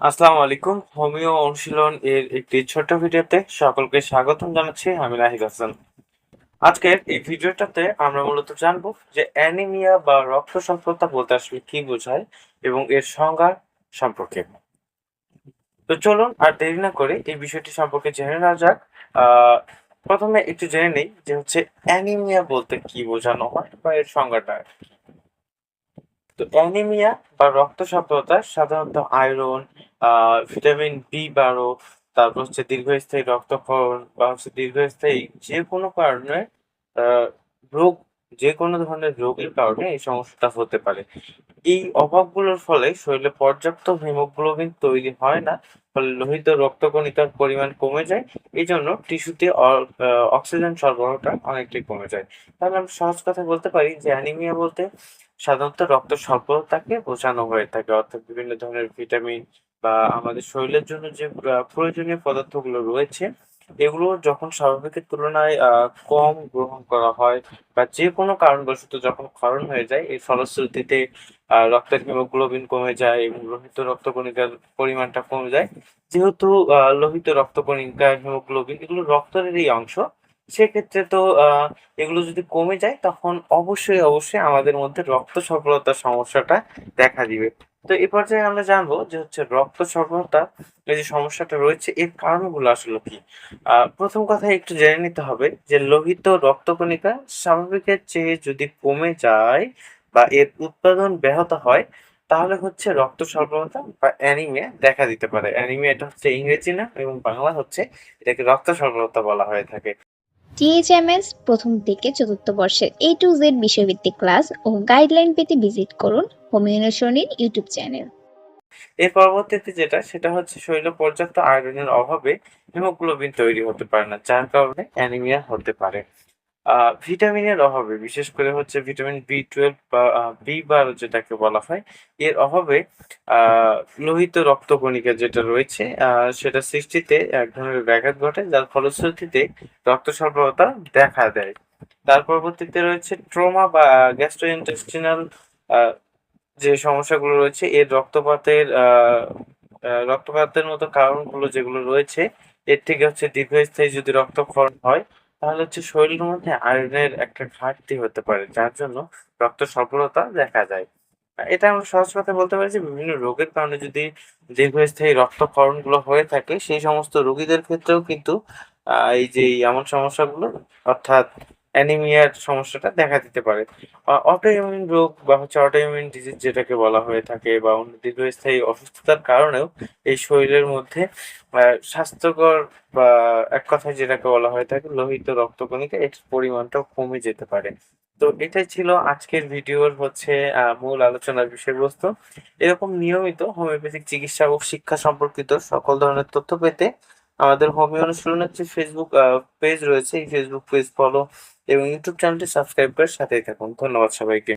আসসালামু আলাইকুম। হোমিও অনুশীলন এর একটি ছোট্ট ভিডিওতে সকলকে স্বাগতম জানাচ্ছি, আমি নাহিদ হাসান। আজকের এই ভিডিওটাতে আমরা মূলত জানব যে অ্যানিমিয়া বা রক্ত স্বল্পতা বলতে আসলে কি বোঝায় এবং এর সংজ্ঞা সম্পর্কে। তো চলুন আর দেরি না করে এই বিষয়টি সম্পর্কে জেনে নেওয়া যাক। প্রথমে একটু জেনে নেই যে হচ্ছে অ্যানিমিয়া বলতে কি বোঝানো হয় বা এর সংজ্ঞাটা তো অ্যানিমিয়া বা রক্ত স্বল্পতা সাধারণত আয়রন ভিটামিন বি বারো তারপর হচ্ছে দীর্ঘস্থায়ী রক্তক্ষরণ বা হচ্ছে দীর্ঘস্থায়ী যে কোনো কারণে রোগ যে কোনো ধরনের রোগের কারণে এই সমস্যাটা হতে পারে। এই অভাবগুলোর ফলে শরীরে পর্যাপ্ত হিমোগ্লোবিন তৈরি হয় না, ফলে লোহিত রক্তকণিকার পরিমাণ কমে যায় এই জন্য টিস্যুতে অক্সিজেন সরবরাহটা অনেকটাই কমে যায়। তাহলে আমরা সহজ কথা বলতে পারি যে অ্যানিমিয়া বলতে সাধারণত রক্ত স্বল্পতাকে বোঝানো হয়ে থাকে, অর্থাৎ বিভিন্ন ধরনের ভিটামিন বা আমাদের শরীরের জন্য যে প্রয়োজনীয় পদার্থগুলো রয়েছে, এগুলো যখন স্বাভাবিকের তুলনায় কম গ্রহণ করা হয় বা যে কোনো কারণবশত যখন ক্ষরণ হয়ে যায়, এই ফলশ্রুতিতে রক্তের হিমোগ্লোবিন কমে যায় এবং লোহিত রক্তকণিকার পরিমাণটা কমে যায়। যেহেতু লোহিত রক্তকণিকা হিমোগ্লোবিন এগুলো রক্তেরই অংশ, সেক্ষেত্রে তো এগুলো যদি কমে যায়, তখন অবশ্যই অবশ্যই আমাদের মধ্যে রক্ত সফলতার সমস্যাটা দেখা দিবে। তো এই পর্যায়ে আমরা জানব যে হচ্ছে রক্ত স্বল্পতা এই যে সমস্যাটা রয়েছে, এর কারণগুলো আসলে কি? প্রথম কথা একটু জেনে নিতে হবে যে লোহিত রক্তকণিকা স্বাভাবিকের চেয়ে যদি কমে যায় বা এর উৎপাদন ব্যাহত হয়, তাহলে হচ্ছে রক্ত স্বল্পতা বা অ্যানিমিয়া দেখা দিতে পারে। অ্যানিমিয়া এটা হচ্ছে ইংরেজি না এবং বাংলা হচ্ছে এটাকে রক্ত স্বল্পতা বলা হয়ে থাকে। টিএইচএমএস প্রথম থেকে চতুর্থ বর্ষের এ টু জেড বিষয়ভিত্তিক ক্লাস ও গাইডলাইন পেতে ভিজিট করুন হোমিওনেশনের ইউটিউব চ্যানেল। এর পরবর্তীতে যেটা, সেটা হচ্ছে শরীরে পর্যাপ্ত আয়রনের অভাবে হিমোগ্লোবিন তৈরি হতে পারে না, যার কারণে অ্যানিমিয়া হতে পারে। ভিটামিনের অভাবে, বিশেষ করে হচ্ছে ভিটামিন বি টুয়েলভ বা বি বারো যেটাকে বলা হয়, এর অভাবে লোহিত রক্তকণিকা যেটা রয়েছে সেটা সৃষ্টিতে এক ধরনের ব্যাঘাত ঘটে, যার ফলশ্রুতিতে রক্ত স্বল্পতা দেখা দেয়। তার পরবর্তীতে রয়েছে ট্রোমা বা গ্যাস্ট্রো গ্যাস্ট্রোইন্টেস্টিনাল যে সমস্যাগুলো রয়েছে, এর রক্তপাতের রক্তপাতের মতো কারণগুলো যেগুলো রয়েছে, এর থেকে হচ্ছে দীর্ঘস্থায়ী যদি রক্তক্ষরণ হয় তাহলে হচ্ছে শরীরের মধ্যে আয়রনের একটা ঘাটতি হতে পারে, যার জন্য রক্ত সফলতা দেখা যায়। এটা আমরা সহজ কথা বলতে পারি যে, বিভিন্ন রোগের কারণে যদি দীর্ঘস্থায়ী রক্তক্ষরণগুলো হয়ে থাকে, সেই সমস্ত রোগীদের ক্ষেত্রেও কিন্তু এই যে এমন সমস্যাগুলো, অর্থাৎ অ্যানিমিয়ার সমস্যাটা দেখা দিতে পারে। অটোইমিউন রোগ বা হচ্ছে অটোইমিউন ডিজিজ যেটাকে বলা হয়ে থাকে বা অন্য দীর্ঘস্থায়ী অসুস্থতার কারণেও এই শরীরের মধ্যে স্বাস্থ্যকর বা এক কথায় যেটাকে বলা হয়ে থাকে লোহিত রক্তকণিকা, এর পরিমাণটাও কমে যেতে পারে। তো এটাই ছিল আজকের ভিডিওর হচ্ছে মূল আলোচনার বিষয়বস্তু। এরকম নিয়মিত হোমিওপ্যাথিক চিকিৎসা ও শিক্ষা সম্পর্কিত সকল ধরনের তথ্য পেতে আমাদের হবি অনুশীলনের হচ্ছে ফেসবুক পেজ রয়েছে, এই ফেসবুক পেজ ফলো এবং ইউটিউব চ্যানেলটি সাবস্ক্রাইব করে সাথেই থাকুন। ধন্যবাদ সবাইকে।